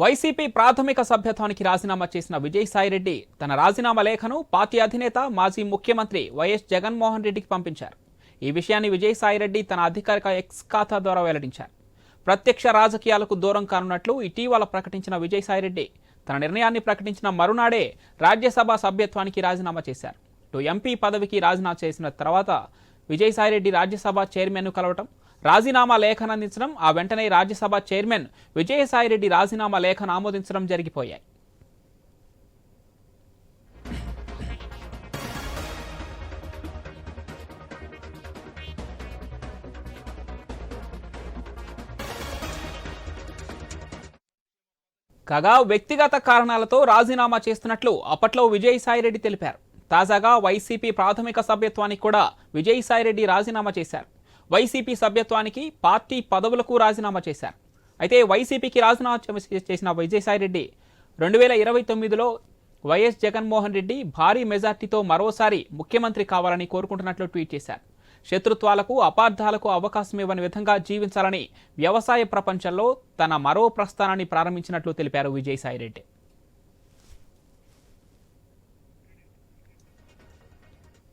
YCP ప్రాథమిక సభ్యత్వానికి రాజీనామా చేసిన విజయసాయిరెడ్డి తన రాజీనామా లేఖను పార్టీ అధినేత మాజీ ముఖ్యమంత్రి వైఎస్ జగన్మోహన్ రెడ్డికి పంపించారు. ఈ విషయాన్ని విజయసాయిరెడ్డి తన అధికారిక ఎక్స్ ఖాతా ద్వారా వెల్లడించారు. ప్రత్యక్ష రాజకీయాలకు దూరం కానున్నట్లు ఇటీవల ప్రకటించిన విజయసాయిరెడ్డి తన నిర్ణయాన్ని ప్రకటించిన మరునాడే రాజ్యసభ సభ్యత్వానికి రాజీనామా చేశారు. ఇటు ఎంపీ పదవికి రాజీనామా చేసిన తర్వాత విజయసాయిరెడ్డి రాజ్యసభ చైర్మన్ను కలవటం రాజీనామా లేఖను అందించడం ఆ వెంటనే రాజ్యసభ చైర్మన్ విజయసాయిరెడ్డి రాజీనామా లేఖను ఆమోదించడం జరిగిపోయాయి. కాగా వ్యక్తిగత కారణాలతో రాజీనామా చేస్తున్నట్లు అప్పట్లో విజయసాయిరెడ్డి తెలిపారు. తాజాగా వైసీపీ ప్రాథమిక సభ్యత్వానికి కూడా విజయసాయిరెడ్డి రాజీనామా చేశారు. వైసీపీ సభ్యత్వానికి పార్టీ పదవులకు రాజీనామా చేశారు. అయితే వైసీపీకి రాజీనామా చేసిన విజయసాయిరెడ్డి రెండు వేల ఇరవై తొమ్మిదిలో వైఎస్ జగన్మోహన్ రెడ్డి భారీ మెజార్టీతో మరోసారి ముఖ్యమంత్రి కావాలని కోరుకుంటున్నట్లు ట్వీట్ చేశారు. శత్రుత్వాలకు అపార్థాలకు అవకాశం ఇవ్వని విధంగా జీవించాలని వ్యవసాయ ప్రపంచంలో తన మరో ప్రస్థానాన్ని ప్రారంభించినట్లు తెలిపారు విజయసాయిరెడ్డి.